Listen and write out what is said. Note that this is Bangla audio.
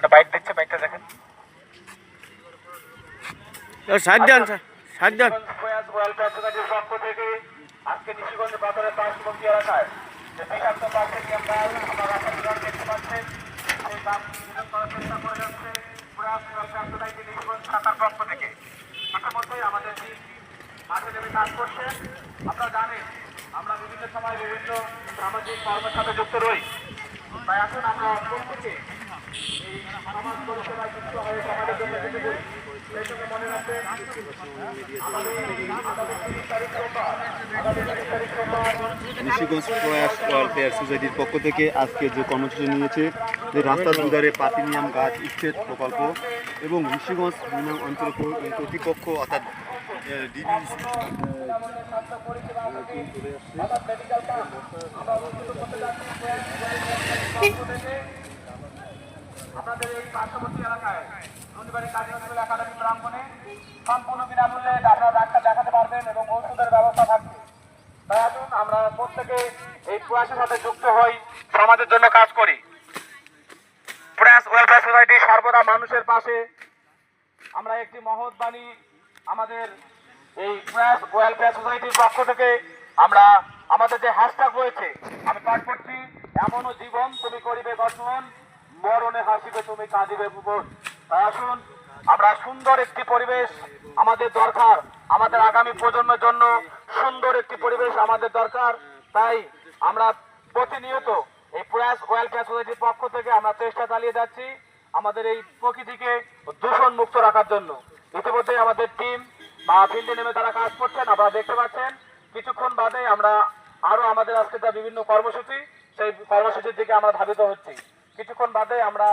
একটা বাইক দেখছে বাইকটা দেখেন। ষাট যান ষাট যান পক্ষ থেকে আজকে নিশিগঞ্জ বাজারের পার্শ্ববর্তী এলাকায়। যে আমরা দেখতে পাচ্ছেন করে যাচ্ছে পুরা প্রাপ্তদায়ী নিশিগঞ্জ শাখার পক্ষ থেকে। ইতিমধ্যে আমাদের মাঠে নেমে কাজ করছেন আপনারা জানেন আমরা বিভিন্ন সময় বিভিন্ন সামাজিক কর্মের সাথে যুক্ত রই। তাই আসুন আমরা প্রত্যেকে নিশিগঞ্জ প্রয়াস ওয়েলফেয়ার সোসাইটির পক্ষ থেকে আজকে যে কর্মসূচি নিয়েছে, যে রাস্তার দুধারে পাতিনিয়াম গাছ উচ্ছেদ প্রকল্প এবং নিশিগঞ্জ বিমান অঞ্চল কর্তৃপক্ষ অর্থাৎ আপনাদের এই পার্শ্ববর্তী এলাকায় নদীবাড়ি কাজী একাডেমি প্রাঙ্গণে সম্পূর্ণ বিনামূল্যে আপনারা ডাক্তার দেখাতে পারবেন এবং ওষুধের ব্যবস্থা থাকবে। তাই আসুন, আমরা প্রত্যেকে এই প্রয়াসের সাথে যুক্ত হই, সমাজের জন্য কাজ করি। প্রয়াস ওয়েলফেয়ার সোসাইটি সর্বদা মানুষের পাশে। আমরা একটি মহৎ বাণী আমাদের এই প্রয়াস ওয়েলফেয়ার সোসাইটির পক্ষ থেকে আমরা আমাদের যে হ্যাশট্যাগ রয়েছে, আমি পাঠ করছি, এমনও জীবন তুমি করিবে গঠন মরণে হাসিবে, তুমি কাঁদিবে ভুবন আসুন, আমরা সুন্দর একটি পরিবেশ আমাদের দরকার। আমাদের আগামী প্রজন্মের জন্য সুন্দর একটি পরিবেশ আমাদের দরকার। তাই আমরা প্রতিনিয়ত এই প্রয়াস ওয়েলফেয়ার সোসাইটির পক্ষ থেকে আমরা চেষ্টা চালিয়ে যাচ্ছি আমাদের এই প্রকৃতিকে দূষণ মুক্ত রাখার জন্য। ইতিমধ্যে আমাদের টিম বা ফিল্ডে নেমে তারা কাজ করছেন, আপনারা দেখতে পাচ্ছেন। কিছুক্ষণ বাদে আমরা আরও আমাদের আজকে যা বিভিন্ন কর্মসূচি, সেই কর্মসূচির দিকে আমরা ধাবিত হচ্ছি। কিছুক্ষণ বাদে আমরা